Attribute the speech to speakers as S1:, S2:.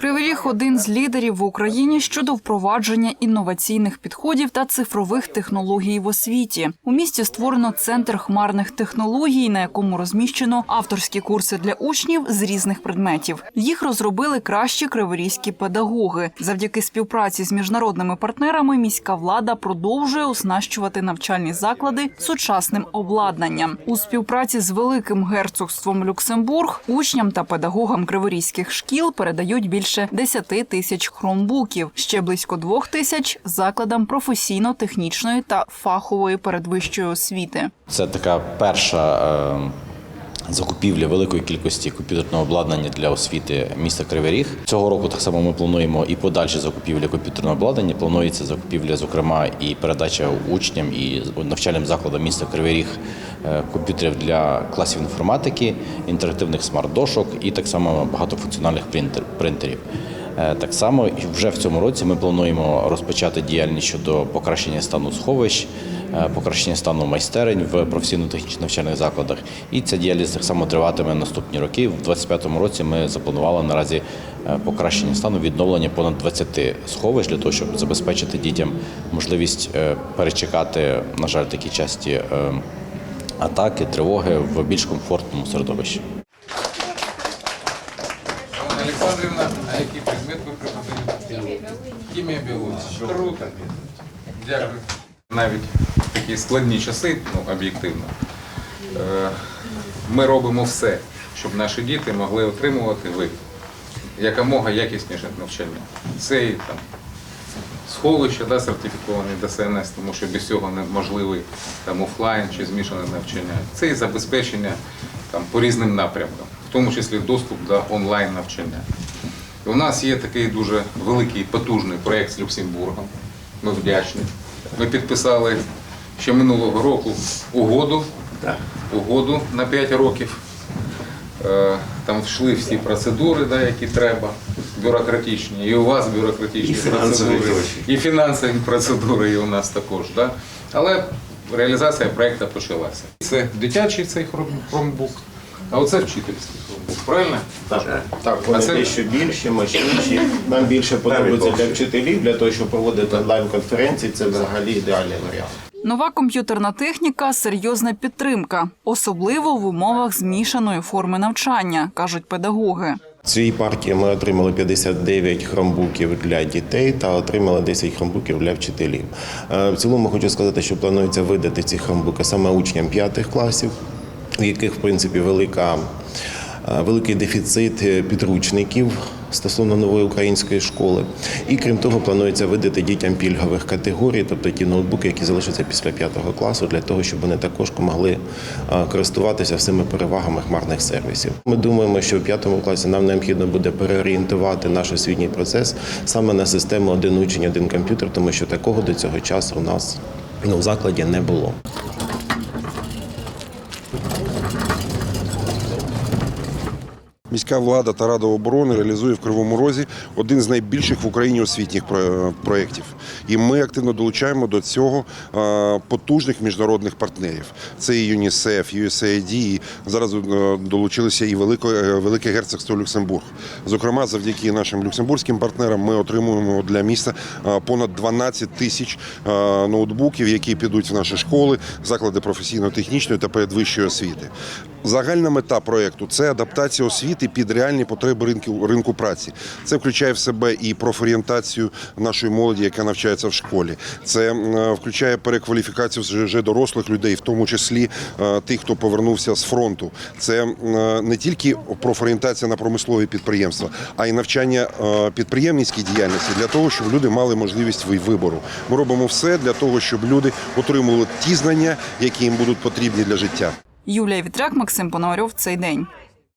S1: Кривий один з лідерів в Україні щодо впровадження інноваційних підходів та цифрових технологій в освіті. У місті створено центр хмарних технологій, на якому розміщено авторські курси для учнів з різних предметів. Їх розробили кращі криворізькі педагоги. Завдяки співпраці з міжнародними партнерами міська влада продовжує оснащувати навчальні заклади сучасним обладнанням. У співпраці з великим герцогством Люксембург учням та педагогам криворізьких шкіл передають більше 10 тисяч хромбуків, ще близько двох тисяч закладам професійно-технічної та фахової передвищої освіти.
S2: Це така перша е, закупівля великої кількості комп'ютерного обладнання для освіти міста Кривий Ріг. Цього року так само ми плануємо і подальші закупівлі комп'ютерного обладнання. Планується закупівля, зокрема, і передача учням і навчальним закладам міста Кривий Ріг е, комп'ютерів для класів інформатики, інтерактивних смарт-дошок і так само багатофункціональних принтерів. Е, Так само вже в цьому році ми плануємо розпочати діяльність щодо покращення стану сховищ, покращення стану майстерень в професійно-технічних навчальних закладах. І ця діяльність так само триватиме наступні роки. В 2025 році ми запланували наразі е, покращення стану відновлення понад 20 сховищ для того, щоб забезпечити дітям можливість е, перечекати, на жаль, такі часті е, атаки, тривоги в більш комфортному середовищі.
S3: Олександрівна, а який предмет ви преподаєте? Хімія, біологія. Круто. Дякую. Навіть такі складні часи, ну, об'єктивно, е, ми робимо все, щоб наші діти могли отримувати ви якомога якісніше навчання. Це і там сховище да, сертифіковані ДСНС, тому що без цього неможливий там офлайн чи змішане навчання. Це і забезпечення там по різним напрямкам, в тому числі доступ до онлайн навчання. І у нас є такий дуже великий потужний проєкт з Люксембургом. Ми вдячні. Ми підписали ще минулого року угоду, угоду на 5 років. Е, Там йшли всі процедури, да, які треба, бюрократичні. І у вас бюрократичні
S4: І
S3: процедури, і фінансові процедури і у нас також. Да? Але реалізація проєкту почалася. Це дитячий цей хромбук, а оце вчительський хромбук. Правильно?
S4: Так, так, вони
S3: А це-
S4: дещо більші, мощніші. Нам більше подобається для вчителів, для того, щоб проводити онлайн-конференції, це взагалі ідеальний варіант.
S1: Нова комп'ютерна техніка серйозна підтримка, особливо в умовах змішаної форми навчання, кажуть педагоги.
S4: В цій партії ми отримали 59 хромбуків для дітей та отримали 10 хромбуків для вчителів. Е, В цілому хочу сказати, що планується видати ці хромбуки саме учням п'ятих класів, у яких в принципі велика, е, великий дефіцит е, підручників стосовно нової української школи. І крім того, планується видати дітям пільгових категорій, тобто ті ноутбуки, які залишаться після п'ятого класу, для того, щоб вони також могли е, користуватися всіми перевагами хмарних сервісів. Ми думаємо, що в п'ятому класі нам необхідно буде переорієнтувати наш освітній процес саме на систему один учень, один комп'ютер, тому що такого до цього часу у нас ну, в закладі не було.
S5: Міська влада та Рада оборони реалізує в Кривому Розі один з найбільших в Україні освітніх проєктів. І ми активно долучаємо до цього потужних міжнародних партнерів. Це і ЮНІСЕФ, USAID, і зараз е, долучилися і е, Велике герцогство Люксембург. Зокрема, завдяки нашим люксембурзьким партнерам ми отримуємо для міста понад 12 тисяч ноутбуків, які підуть в наші школи, заклади професійно-технічної та передвищої освіти. Загальна мета проєкту це адаптація освіти під реальні потреби ринку, ринку праці. Це включає в себе і профорієнтацію нашої молоді, яка навчається в школі. Це е, включає перекваліфікацію вже- дорослих людей, в тому числі е, тих, хто повернувся з фронту. Це е, не тільки профорієнтація на промислові підприємства, а й навчання підприємницькій діяльності для того, щоб люди мали можливість вибору. Ми робимо все для того, щоб люди отримували ті знання, які їм будуть потрібні для життя.
S1: Юлія Вітряк, Максим Пономарьов. Цей день.